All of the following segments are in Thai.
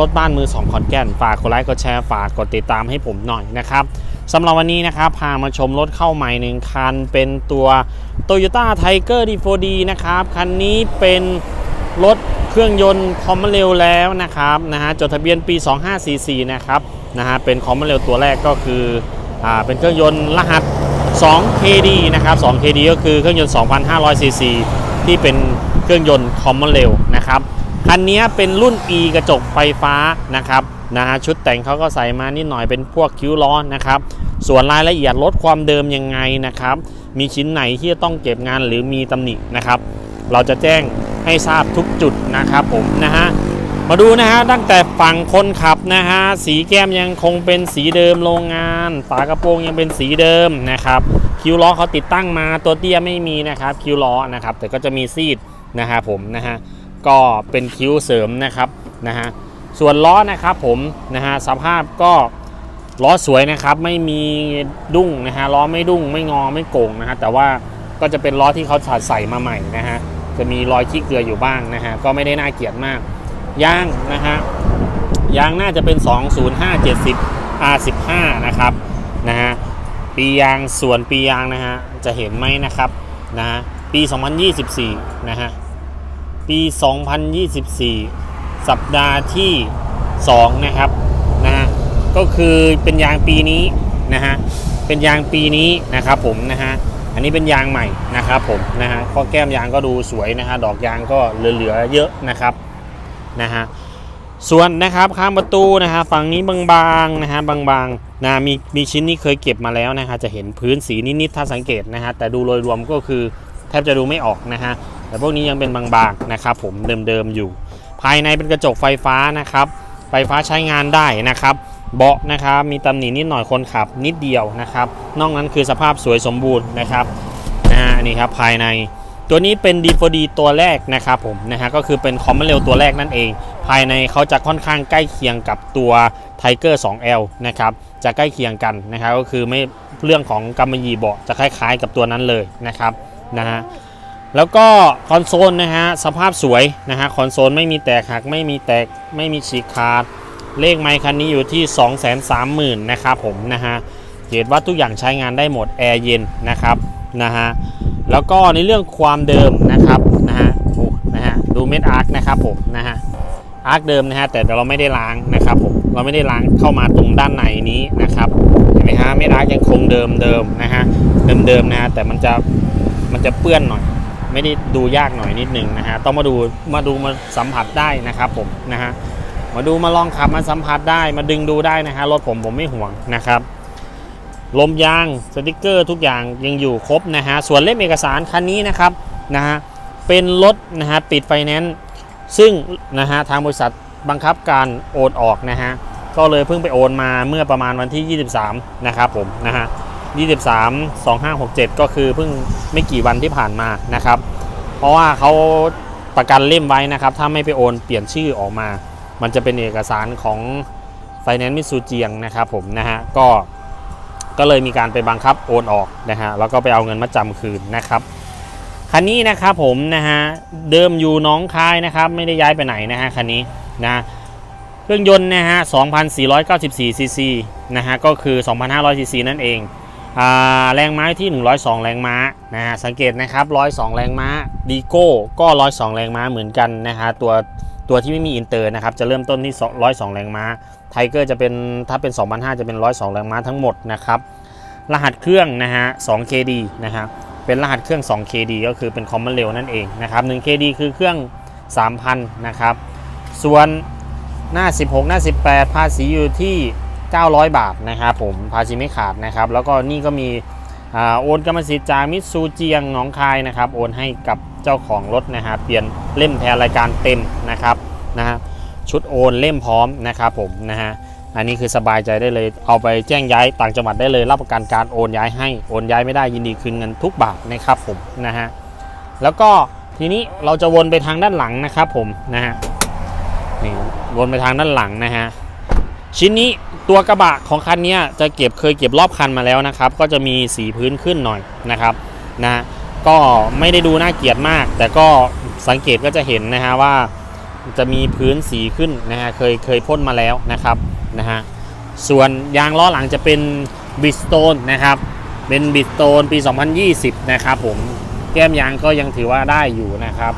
รถบ้านมือสองขอนแก่น ฝากกดไลค์กดแชร์ฝากกดติดตามให้ผมหน่อยนะครับสำหรับวันนี้นะครับ พามาชมรถเข้าใหม่หนึ่งคัน เป็นตัว Toyota Tiger D4D นะครับ คันนี้เป็นรถเครื่องยนต์คอมมอนเรลแล้วนะครับนะฮะจดทะเบียนปี 2544 นะครับนะฮะเป็นคอมมอนเรลตัวแรกก็คืออ่าเป็นเครื่องยนต์รหัส 2KD นะครับ 2KD ก็คือเครื่องยนต์ 2,500ซีซีที่เป็นเครื่องยนต์คอมมอนเรลนะครับ คันนี้เป็นรุ่น E กระจกไฟฟ้านะครับนะฮะชุดแต่งเขาก็ใส่มานิดหน่อยเป็นพวกคิ้วล้อนะครับ ส่วนรายละเอียดลดความเดิมยังไงนะครับ มีชิ้นไหนที่จะต้องเก็บงานหรือมีตำหนินะครับ เราจะแจ้งให้ทราบทุกจุดนะครับผมนะฮะมาดูนะฮะตั้งแต่ฝั่งคนขับนะฮะสีแก้มยังคงเป็นสีเดิมโรงงาน ฝากระโปรงยังเป็นสีเดิมนะครับ คิ้วล้อเขาติดตั้งมาตัวเตี้ยไม่มีนะครับ คิ้วล้อนะครับ แต่ก็จะมีซีดนะครับผมนะฮะ ก็เป็นคิ้วเสริมนะครับนะฮะส่วนล้อนะครับผมนะฮะสภาพก็ล้อสวยนะครับไม่มีดุ้งนะฮะล้อไม่ดุ้งไม่งอไม่โก่งนะฮะแต่ว่าก็จะเป็นล้อที่เขาใส่มาใหม่นะฮะจะมีรอยขี้เกลืออยู่บ้างนะฮะก็ไม่ได้น่าเกลียดมากยางนะฮะยางน่าจะเป็น 20570 R15 นะครับนะฮะปียางส่วนปียางนะฮะจะเห็นไหมนะครับนะะปี 2024 นะฮะ ปี 2024 สัปดาห์ที่ 2 นะครับนะฮะก็คือเป็นยางปีนี้นะฮะเป็นยางปีนี้นะครับผมนะฮะอันนี้เป็นยางใหม่นะครับผมนะฮะข้อแก้มยางก็ดูสวยนะฮะดอกยางก็เหลือๆเยอะนะครับนะฮะส่วนนะครับข้างประตูนะฮะฝั่งนี้บางๆนะฮะบางๆนะมีมีชิ้นนี้เคยเก็บมาแล้วนะฮะจะเห็นพื้นสีนิดๆถ้าสังเกตนะฮะแต่ดูโดยรวมก็คือแทบจะดูไม่ออกนะฮะ แต่พวกนี้ยังเป็นบางๆนะครับผมเดิมๆอยู่ ภายในเป็นกระจกไฟฟ้านะครับ ไฟฟ้าใช้งานได้นะครับ เบาะนะครับมีตำหนินิดหน่อยคนขับนิดเดียวนะครับ นอกนั้นคือสภาพสวยสมบูรณ์นะครับนะฮะนี่ครับภายในตัวนี้เป็น D4D ตัวแรกนะครับผมนะฮะก็คือเป็นคอมมอนเรลตัวแรกนั่นเอง ภายในเขาจะค่อนข้างใกล้เคียงกับตัว Tiger 2L นะครับจะใกล้เคียงกันนะครับก็คือไม่เรื่องของกำมะหยี่เบาะจะคล้ายๆ กับตัวนั้นเลยนะครับนะฮะ แล้วก็คอนโซลนะฮะสภาพสวยนะฮะคอนโซลไม่มีแตกหักไม่มีแตกไม่มีฉีกขาด เลขไมค์คันนี้อยู่ที่ 230,000นะครับผมนะฮะเห็นว่าทุกอย่างใช้งานได้หมดแอร์เย็นนะครับนะฮะแล้วก็ในเรื่องความเดิมนะครับนะฮะโอ้นะฮะดูเม็ดอาร์คนะครับผมนะฮะอาร์คเดิมนะฮะแต่เราไม่ได้ล้างนะครับผมเราไม่ได้ล้างเข้ามาตรงด้านในนี้นะครับเห็นไหมฮะเม็ดอาร์คยังคงเดิมเดิมนะฮะเดิมเดิมนะฮะแต่มันจะมันจะเปื้อนหน่อย ไม่ได้ดูยากหน่อยนิดนึงนะฮะต้องมาดูมาดูมาสัมผัสได้นะครับผมนะฮะมาดูมาลองขับมาสัมผัสได้มาดึงดูได้นะฮะรถผมผมไม่ห่วงนะครับลมยางสติกเกอร์ทุกอย่างยังอยู่ครบนะฮะส่วนเล่มเอกสารคันนี้นะครับนะฮะเป็นรถนะฮะปิดไฟแนนซ์ซึ่งนะฮะทางบริษัทบังคับการโอนออกนะฮะก็เลยเพิ่งไปโอนมาเมื่อประมาณวันที่ 23 นะครับผมนะฮะ23 2567 ก็คือเพิ่ง ไม่กี่วันที่ผ่านมานะครับ เพราะว่าเขาประกันเล่มไว้นะครับ ถ้าไม่ไปโอนเปลี่ยนชื่อออกมา มันจะเป็นเอกสารของไฟแนนซ์มิสูเจียงนะครับผมนะฮะก็ก็เลยมีการไปบังคับโอนออกนะฮะแล้วก็ไปเอาเงินมาจำคืนนะครับคันนี้นะครับผมนะฮะเดิมอยู่น้องคายนะครับ ไม่ได้ย้ายไปไหนนะฮะคันนี้นะเครื่องยนต์นะฮะ 2,494ซีซีนะฮะ ก็คือ 2,500ซีซีนั่นเอง แรงม้าที่ 102 แรงม้านะฮะสังเกตนะครับ 102 แรงม้าดีโก้ก็ 102 แรงม้าเหมือนกันนะฮะตัวตัวที่ไม่มีอินเตอร์นะครับจะเริ่มต้นที่ 102 แรงม้าไทเกอร์จะเป็นถ้าเป็น2,500จะเป็น 102 แรงม้าทั้งหมดนะครับรหัสเครื่องนะฮะ 2KD นะฮะเป็นรหัสเครื่อง 2KD ก็คือเป็นคอมมอนเรลนั่นเองนะครับ 1KD คือเครื่อง 3,000 นะครับ ส่วนหน้า 16 หน้า 18 ภาษีอยู่ที่ 900 บาทนะครับผมภาษีไม่ขาดนะครับ แล้วก็นี่ก็มีอโอนกรรมสิทธิ์จากมิตซูเจียงหนองคายนะครับ โอนให้กับเจ้าของรถนะฮะเปลี่ยนเล่มแทนรายการเต็มนะครับนะฮะชุดโอนเล่มพร้อมนะครับผมนะฮะอันนี้คือสบายใจได้เลยเอาไปแจ้งย้ายต่างจังหวัดได้เลย รับประกันการโอนย้ายให้โอนย้ายไม่ได้ยินดีคืนเงินทุกบาทนะครับผมนะฮะแล้วก็ทีนี้เราจะวนไปทางด้านหลังนะครับผมนะฮะนี่วนไปทางด้านหลังนะฮะ ชิ้นนี้ตัวกระบะของคันนี้จะเก็บเคยเก็บรอบคันมาแล้วนะครับ ก็จะมีสีพื้นขึ้นหน่อยนะครับนะก็ไม่ได้ดูน่าเกลียดมาก แต่ก็สังเกตก็จะเห็นนะฮะว่าจะมีพื้นสีขึ้นนะฮะเคยเคยพ่นมาแล้วนะครับนะฮะส่วนยางล้อหลังจะเป็นบิสโตนนะครับเป็นบิสโตนปี 2020 นะครับผมแก้มยางก็ยังถือว่าได้อยู่นะครับ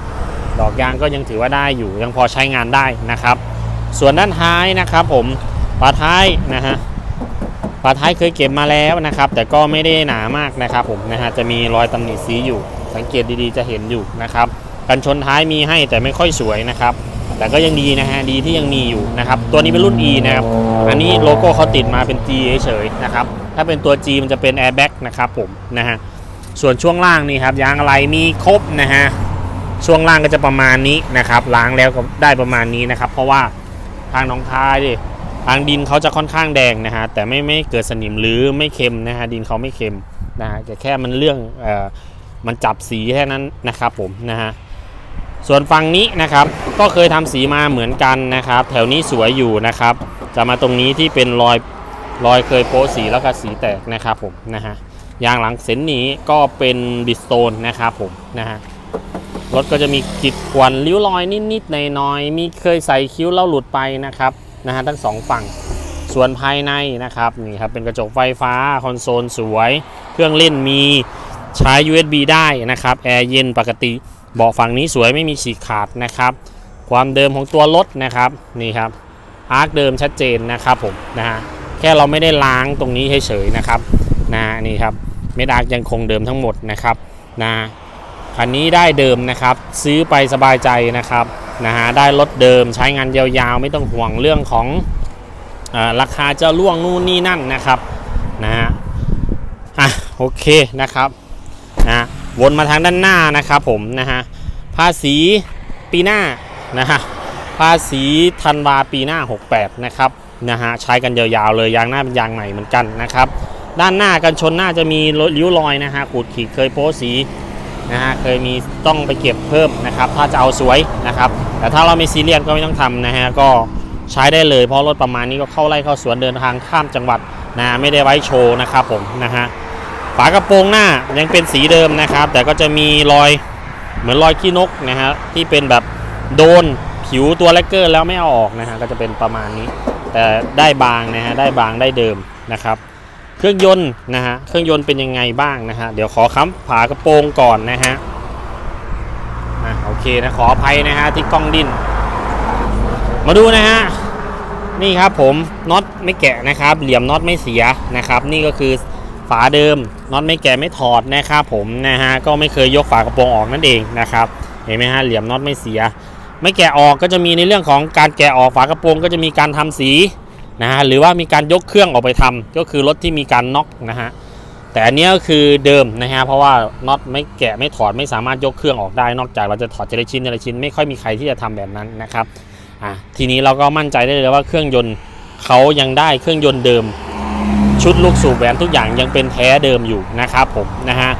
ดอกยางก็ยังถือว่าได้อยู่ ยังพอใช้งานได้นะครับ ส่วนด้านท้ายนะครับผม ฝาท้ายนะฮะฝาท้ายเคยเก็บมาแล้วนะครับ แต่ก็ไม่ได้หนามากนะครับผมนะฮะจะมีรอยตำหนิสีอยู่ สังเกตดีๆจะเห็นอยู่นะครับกันชนท้ายมีให้แต่ไม่ค่อยสวยนะครับ แต่ก็ยังดีนะฮะดีที่ยังมีอยู่นะครับ ตัวนี้เป็นรุ่น E นะครับอันนี้โลโก้เขาติดมาเป็น G เฉยๆนะครับถ้าเป็นตัว G มันจะเป็น airbag นะครับผมนะฮะส่วนช่วงล่างนี่ครับยางอะไรมีครบนะฮะช่วงล่างก็จะประมาณนี้นะครับล้างแล้วก็ได้ประมาณนี้นะครับ เพราะว่าทางน้องคายดิ ทางดินเขาจะค่อนข้างแดงนะฮะแต่ไม่ไม่เกิดสนิมหรือไม่เค็มนะฮะดินเขาไม่เค็มนะฮะแต่แค่มันเรื่องเอ่อมันจับสีแค่นั้นนะครับผมนะฮะส่วนฝั่งนี้นะครับก็เคยทำสีมาเหมือนกันนะครับ แถวนี้สวยอยู่นะครับ จะมาตรงนี้ที่เป็นรอยรอยเคยโป๊สีแล้วก็สีแตกนะครับผมนะฮะยางหลังเส้นนี้ก็เป็นบิสโตนนะครับผมนะฮะรถก็จะมีกิดขวนริ้วรอยนิดๆหน่อยๆมีเคยใส่คิ้วแล้วหลุดไปนะครับ นะฮะทั้งสองฝั่ง ส่วนภายในนะครับนี่ครับเป็นกระจกไฟฟ้าคอนโซลสวย เครื่องเล่นมีใช้ USB ได้นะครับแอร์เย็นปกติเบาะฝั่งนี้สวยไม่มีฉีกขาดนะครับ ความเดิมของตัวรถนะครับนี่ครับอาร์คเดิมชัดเจนนะครับผมนะฮะแค่เราไม่ได้ล้างตรงนี้เฉยๆนะครับนะนี่ครับเม็ดอาร์คยังคงเดิมทั้งหมดนะครับนะคันนี้ได้เดิมนะครับ ซื้อไปสบายใจนะครับ นะฮะได้รถเดิมใช้งานยาวๆ ไม่ต้องห่วงเรื่องของอราคาจะล่วงนู่นนี่นั่นนะครับนะฮะอะโอเคนะครับนะวนมาทางด้านหน้านะครับผมนะฮะภาษีปีหน้านะฮะภาษีธันวาปีหน้า 68 นะครับนะฮะใช้กันยาวๆเลยยางหน้าเป็นยางใหม่เหมือนกันนะครับ ด้านหน้ากันชนหน้าจะมีริ้วรอยนะฮะขูดขีดเคยโป๊สี นะฮะเคยมีต้องไปเก็บเพิ่มนะครับ ถ้าจะเอาสวยนะครับ แต่ถ้าเราไม่ซีเรียสก็ไม่ต้องทำนะฮะก็ใช้ได้เลยเพราะรถประมาณนี้ก็เข้าไล่เข้าสวนเดินทางข้ามจังหวัดนะไม่ได้ไว้โชว์นะครับผมนะฮะฝากระโปรงหน้ายังเป็นสีเดิมนะครับ แต่ก็จะมีรอยเหมือนรอยขี้นกนะฮะที่เป็นแบบโดนผิวตัวแลกเกอร์แล้วไม่เอาออกนะฮะก็จะเป็นประมาณนี้ แต่ได้บางนะฮะได้บางได้เดิมนะครับ เครื่องยนต์นะฮะเครื่องยนต์เป็นยังไงบ้างนะฮะเดี๋ยวขอค้ำผากระโปรงก่อนนะฮะอะโอเคนะขออภัยนะฮะที่กล้องดิ้นมาดูนะฮะนี่ครับผมน็อตไม่แกะนะครับ เหลี่ยมน็อตไม่เสียนะครับ นี่ก็คือฝาเดิมน็อตไม่แกะไม่ถอดนะครับผมนะฮะก็ไม่เคยยกฝากระโปรงออกนั่นเองนะครับเห็นไหมฮะเหลี่ยมน็อตไม่เสีย ไม่แกะออกก็จะมีในเรื่องของการแกะออกฝากระโปรงก็จะมีการทำสี นะฮะหรือว่ามีการยกเครื่องออกไปทำก็คือรถที่มีการน็อกนะฮะแต่อันนี้ก็คือเดิมนะฮะเพราะว่าน็อตไม่แกะไม่ถอดไม่สามารถยกเครื่องออกได้ นอกจากเราจะถอดทีลชิ้นทีลชิ้นไม่ค่อยมีใครที่จะทำแบบนั้นนะครับอะทีนี้เราก็มั่นใจได้เลยว่าเครื่องยนต์เขายังได้เครื่องยนต์เดิม ชุดลูกสูบแหวนทุกอย่างยังเป็นแท้เดิมอยู่นะครับผมนะฮะ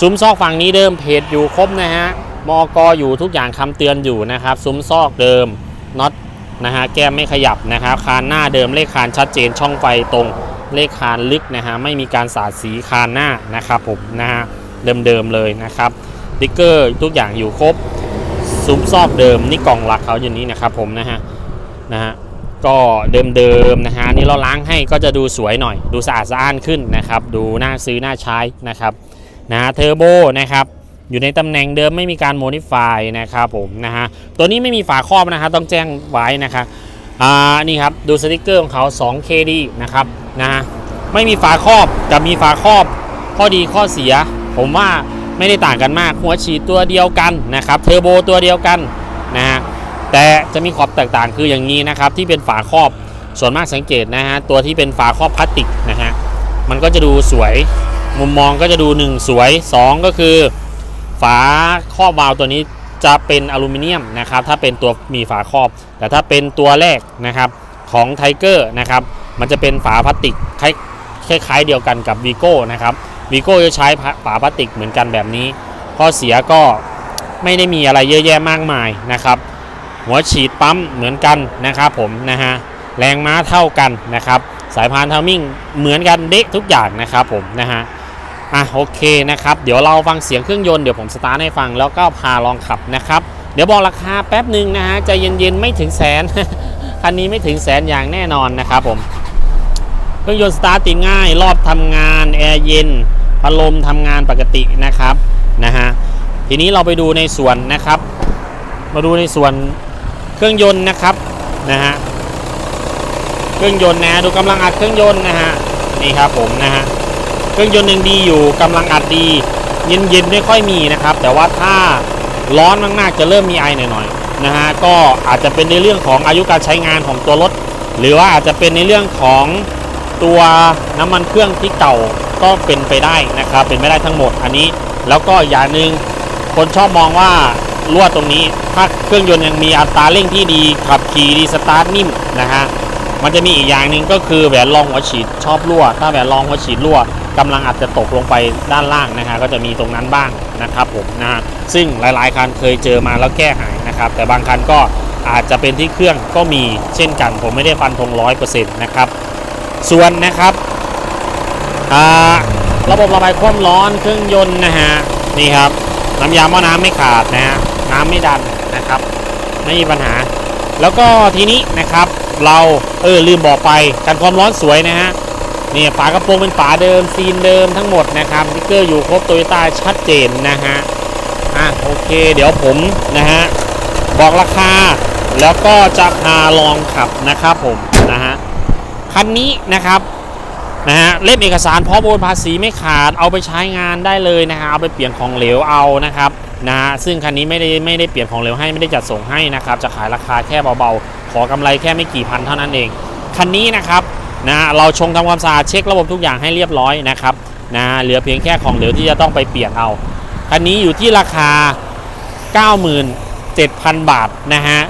ซุ้มซอกฝั่งนี้เดิมเพจอยู่ครบนะฮะมอกอยู่ทุกอย่างคำเตือนอยู่นะครับซุ้มซอกเดิมน็อต นะฮะแก้มไม่ขยับนะครับคานหน้าเดิมเลขคานชัดเจนช่องไฟตรงเลขคานลึกนะฮะไม่มีการสาดสีคานหน้านะครับผมนะฮะเดิมๆเลยนะครับติ๊กเกอร์ทุกอย่างอยู่ครบซุ้มซอกเดิมนี่กล่องหลักเขาอย่างนี้นะครับผมนะฮะนะฮะก็เดิมๆนะฮะนี่เราล้างให้ก็จะดูสวยหน่อย ดูสะอาดสะอ้านขึ้นนะครับ ดูน่าซื้อน่าใช้นะครับนะเทอร์โบนะครับ อยู่ในตำแหน่งเดิมไม่มีการโมดิฟายนะครับผมนะฮะตัวนี้ไม่มีฝาครอบนะฮะต้องแจ้งไว้นะครับอ่านี่ครับดูสติกเกอร์ของเขา 2KD นะครับนะฮะไม่มีฝาครอบกับมีฝาครอบ ข้อดีข้อเสีย ผมว่าไม่ได้ต่างกันมาก หัวฉีดตัวเดียวกันนะครับเทอร์โบตัวเดียวกันนะฮะแต่จะมีขอบแตกต่างคืออย่างนี้นะครับที่เป็นฝาครอบส่วนมากสังเกตนะฮะตัวที่เป็นฝาครอบพลาสติกนะฮะมันก็จะดูสวยมุมมองก็จะดู 1 สวย 2 ก็คือ ฝาครอบวาล์วตัวนี้จะเป็นอลูมิเนียมนะครับถ้าเป็นตัวมีฝาครอบ แต่ถ้าเป็นตัวแรกนะครับของไทเกอร์นะครับมันจะเป็นฝาพลาสติกคล้ายคล้ายๆเดียวกันกับวีโก้นะครับวีโก้จะใช้ฝาพลาสติกเหมือนกันแบบนี้ข้อเสียก็ไม่ได้มีอะไรเยอะแยะมากมายนะครับหัวฉีดปั๊มเหมือนกันนะครับผมนะฮะแรงม้าเท่ากันนะครับสายพานทามิ่งเหมือนกันเด็กทุกอย่างนะครับผมนะฮะ อะโอเคนะครับเดี๋ยวเราฟังเสียงเครื่องยนต์เดี๋ยวผมสตาร์ทให้ฟังแล้วก็พาลองขับนะครับ เดี๋ยวบอกราคาแป๊บหนึ่งนะฮะใจเย็นๆไม่ถึงแสนคันนี้ไม่ถึงแสนอย่างแน่นอนนะครับผมเครื่องยนต์สตาร์ทติดง่าย รอบทำงานแอร์เย็นพัดลมทำงานปกตินะครับนะฮะทีนี้เราไปดูในส่วนนะครับ มาดูในส่วนเครื่องยนต์นะครับนะฮะเครื่องยนต์นะฮะดูกำลังอัดเครื่องยนต์นะฮะนี่ครับผมนะฮะ เครื่องยนต์ยังดีอยู่กำลังอัดดีเย็นเย็นๆไม่ค่อยมีนะครับ แต่ว่าถ้าร้อนมากๆจะเริ่มมีไอหน่อยๆนะฮะก็อาจจะเป็นในเรื่องของอายุการใช้งานของตัวรถ หรือว่าอาจจะเป็นในเรื่องของตัวน้ำมันเครื่องที่เก่าก็เป็นไปได้นะครับ เป็นไม่ได้ทั้งหมดอันนี้ แล้วก็อย่างหนึ่งคนชอบมองว่ารั่วตรงนี้ ถ้าเครื่องยนต์ยังมีอัตราเร่งที่ดีขับขี่ดีสตาร์ทนิ่มนะฮะ มันจะมีอีกอย่างหนึ่งก็คือแหวนรองหัวฉีดชอบรั่ว ถ้าแหวนรองหัวฉีดรั่วกำลังอาจจะตกลงไปด้านล่างนะฮะก็จะมีตรงนั้นบ้างนะครับผมนะฮะซึ่งหลายๆคันเคยเจอมาแล้วแก้หายนะครับ แต่บางคันก็อาจจะเป็นที่เครื่องก็มีเช่นกัน ผมไม่ได้ฟันธงร้อยเปอร์เซ็นต์นะครับส่วนนะครับระบบระบายความร้อนเครื่องยนต์นะฮะนี่ครับน้ำยาหม้อน้ำไม่ขาดนะฮะน้ำไม่ดันนะครับ ไม่มีปัญหา แล้วก็ทีนี้นะครับ เราเออลืมบอกไปกันความร้อนสวยนะฮะนี่ฝากระโปรงเป็นฝาเดิมซีนเดิมทั้งหมดนะครับสติ๊กเกอร์อยู่ครบโตโยต้าชัดเจนนะฮะอะโอเค เดี๋ยวผมนะฮะบอกราคาแล้วก็จะพาลองขับนะครับผมนะฮะคันนี้นะครับนะฮะเล่มเอกสารพร้อมโอนภาษีไม่ขาดเอาไปใช้งานได้เลยนะฮะเอาไปเปลี่ยนของเหลวเอานะครับ นะซึ่งคันนี้ไม่ได้ไม่ได้เปลี่ยนของเหลวให้ไม่ได้จัดส่งให้นะครับจะขายราคาแค่เบาๆ ขอกำไรแค่ไม่กี่พันเท่านั้นเอง คันนี้นะครับนะเราชงทำความสะอาดเช็คระบบทุกอย่างให้เรียบร้อยนะครับนะเหลือเพียงแค่ของเหลวที่จะต้องไปเปลี่ยนเอา คันนี้อยู่ที่ราคา 97,000 บาทนะฮะ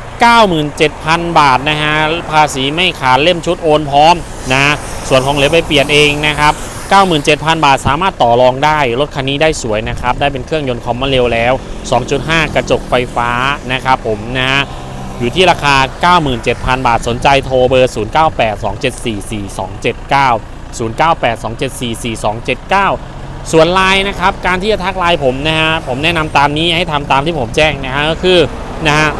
97,000 บาทนะฮะภาษีไม่ขาดเล่มชุดโอนพร้อมนะส่วนของเหลวไปเปลี่ยนเองนะครับ 97,000 บาทสามารถต่อรองได้ รถคันนี้ได้สวยนะครับ ได้เป็นเครื่องยนต์คอมมาเร็วแล้ว 2.5 กระจกไฟฟ้านะครับผมนะอยู่ที่ราคา 97,000 บาทสนใจโทรเบอร์ 09827442790982744279 ส่วนไลน์นะครับ การที่จะทักไลน์ผมนะฮะผมแนะนำตามนี้ให้ทำตามที่ผมแจ้งนะฮะก็คือนะฮะ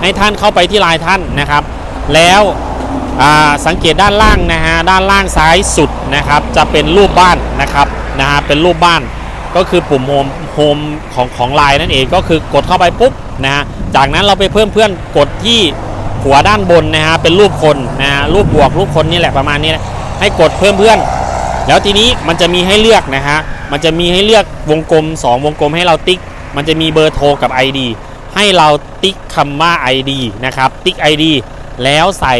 ให้ท่านเข้าไปที่ไลน์ท่านนะครับ แล้ว สังเกตด้านล่างนะฮะด้านล่างซ้ายสุดนะครับจะเป็นรูปบ้านนะครับนะฮะเป็นรูปบ้านก็คือปุ่มโฮมโฮมของของไลน์นั่นเองก็คือกดเข้าไปปุ๊บนะฮะจากนั้นเราไปเพิ่มเพื่อนกดที่หัวด้านบนนะฮะเป็นรูปคนนะฮะรูปบวกรูปคนนี่แหละประมาณนี้นะให้กดเพิ่มเพื่อน แล้วทีนี้มันจะมีให้เลือกนะฮะมันจะมีให้เลือกวงกลม 2 วงกลมให้เราติ๊ก มันจะมีเบอร์โทรกับ ID ให้เราติ๊กคำว่า ID นะครับติ๊ก ID แล้วใส่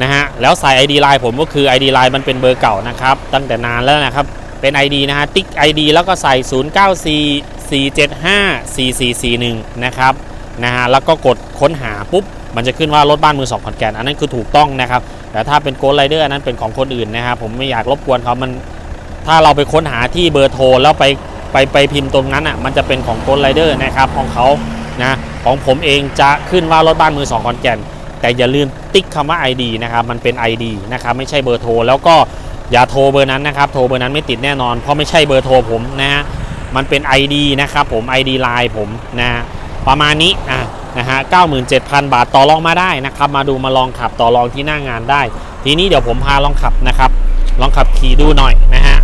นะฮะแล้วใส่ ID ไลน์ผมก็คือ ID ไลน์มันเป็นเบอร์เก่านะครับ ตั้งแต่นานแล้วนะครับ เป็น ID นะฮะติ๊ก ID แล้วก็ใส่ 0944754441 นะครับนะฮะแล้วก็กดค้นหาปุ๊บ มันจะขึ้นว่ารถบ้านมือสองขอนแก่นอันนั้นคือถูกต้องนะครับ แต่ถ้าเป็นโกลไรเดอร์อันนั้นเป็นของคนอื่นนะครับผมไม่อยากรบกวนเขามัน ถ้าเราไปค้นหาที่เบอร์โทรแล้วไปไปไปพิมพ์ตรงนั้นอะมันจะเป็นของโกลไรเดอร์นะครับของเขานะของผมเองจะขึ้นว่ารถบ้านมือสองขอนแก่น แต่อย่าลืมติ๊กคำว่า ID นะครับมันเป็น ID นะครับไม่ใช่เบอร์โทร แล้วก็อย่าโทรเบอร์นั้นนะครับโทรเบอร์นั้นไม่ติดแน่นอน เพราะไม่ใช่เบอร์โทรผมนะฮะมันเป็น ID นะครับผม ID ไลน์ผมนะประมาณนี้อะนะฮะ97,000 บาทต่อรองมาได้นะครับ มาดูมาลองขับต่อรองที่หน้างานได้ ทีนี้เดี๋ยวผมพาลองขับนะครับ ลองขับขี่ดูหน่อยนะฮะ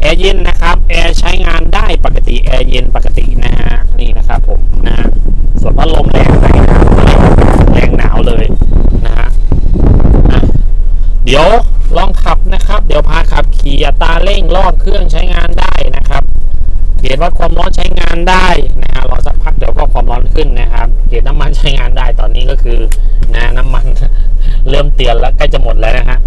แอร์เย็นนะครับแอร์ใช้งานได้ปกติแอร์เย็นปกตินะฮะนี่นะครับผมนะส่วนพัดลมแรงไหนนะครับแรงหนาวเลยนะฮะอะเดี๋ยวลองขับนะครับ เดี๋ยวพาขับขี่อั ตราเร่งรอบเครื่องใช้งานได้นะครับเกจวัดความร้อนใช้งานได้นะฮะรอสักพักเดี๋ยวก็ความร้อนขึ้นนะครับเกจน้ำมันใช้งานได้ตอนนี้ก็คือนะน้ำมันเริ่มเตือนแล้วใกล้จะหมดแล้วนะฮะ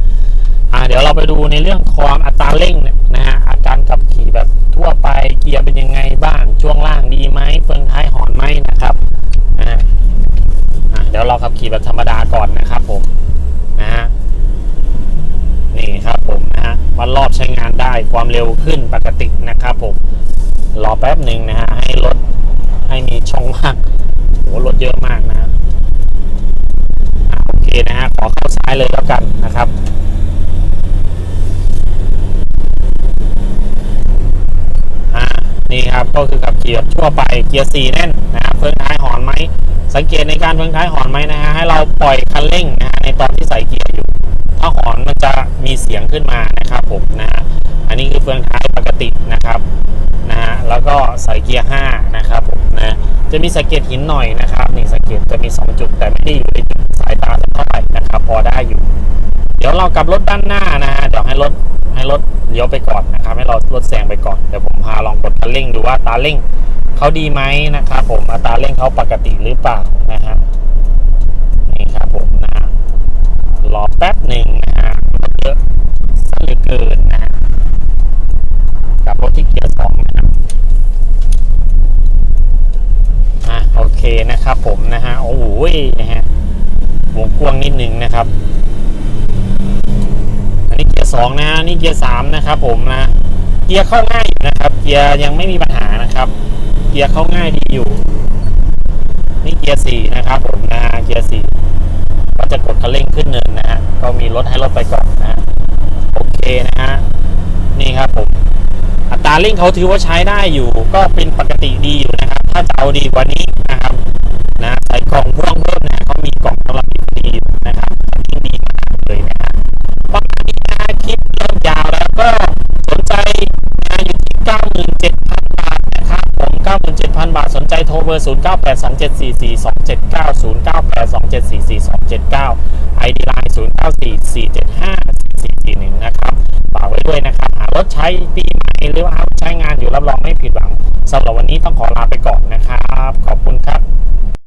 อ่าเดี๋ยวเราไปดูในเรื่องของอัตราเร่งนะฮะอาการขับขี่แบบทั่วไปเกียร์เป็นยังไงบ้างช่วงล่างดีไหมเฟืองท้ายหอนไหมนะครับอ่าเดี๋ยวยวเราขับขี่แบบธรรมดาก่อนนะครับผมนะฮะนี่ครับผมนะ ฮะวันรอบใช้งานได้ความเร็วขึ้นปกตินะครับผมรอแป๊บหนึ่งนะฮะให้รถให้มีช่องว่างโหรถเยอะมากนะโอเคนะฮะขอเข้าซ้ายเลยแล้วกันนะครับนี่ครับก็คือขับขี่แบบทั่วไปเกียร์สี่แน่นนะครับเฟืองท้ายหอนไหมสังเกตในการเฟืองท้ายหอนไหมนะฮะให้เราปล่อยคันเร่งนะฮะในตอนที่ใส่เกียร์อยู่ ถ้าหอนมันจะมีเสียงขึ้นมานะครับผมนะฮะอันนี้คือเฟืองท้ายปกตินะครับนะฮะแล้วก็ใส่เกียร์ห้านะครับผมนะจะมีสะเก็ดหินหน่อยนะครับนี่สะเก็ดจะมี 2 จุดแต่ไม่ได้อยู่ในจุดสายตาเท่าไหร่นะครับ พอได้อยู่ เดี๋ยวเรากลับรถด้านหน้านะฮะเดี๋ยวให้รถให้รถเลี้ยวไปก่อนนะครับ ให้เรารถแซงไปก่อนเดี๋ยวผมพาลองกดคันเร่งดูว่าตาเร่งเขาดีไหมนะครับผมอัตราเร่งเขาปกติหรือเปล่านะฮะนี่ครับผมนะ รอแป๊บหนึ่งนะฮะเยอะซะเหลือเกินนะ กับรถที่เกียร์สองนะครับอะโอเคนะครับผมนะฮะ โอ้โหนะฮะวงกว้างนิดนึงนะครับ อันนี้เกียร์สองนะนี่เกียร์สามนะครับผมนะ เกียร์เข้าง่ายอยู่นะครับ เกียร์ยังไม่มีปัญหานะครับ เกียร์เข้าง่ายดีอยู่ นี่เกียร์สี่นะครับผมนะเกียร์สี่ ก็จะกดคันเร่งขึ้นหนึ่งนะฮะก็มีรถให้รถไปก่อนนะฮะโอเคนะฮะนี่ครับผมอัตราเร่งเขาถือว่าใช้ได้อยู่ ก็เป็นปกติดีอยู่นะครับ ถ้าจะเอาดีกว่านี้นะครับนะใส่กล่องพ่วงเพิ่มนะ 0 9 8 2 7 4 4 2 7 9 0 9 8 2 7 4 4 2 7 9 ID Line 0 9 4 4 7 5 4 4 1 นะครับฝากไว้ด้วยนะครับหารถใช้ปีใหม่หรือว่าใช้งานอยู่รับรองไม่ผิดหวังสำหรับวันนี้ต้องขอลาไปก่อนนะครับ ขอบคุณครับ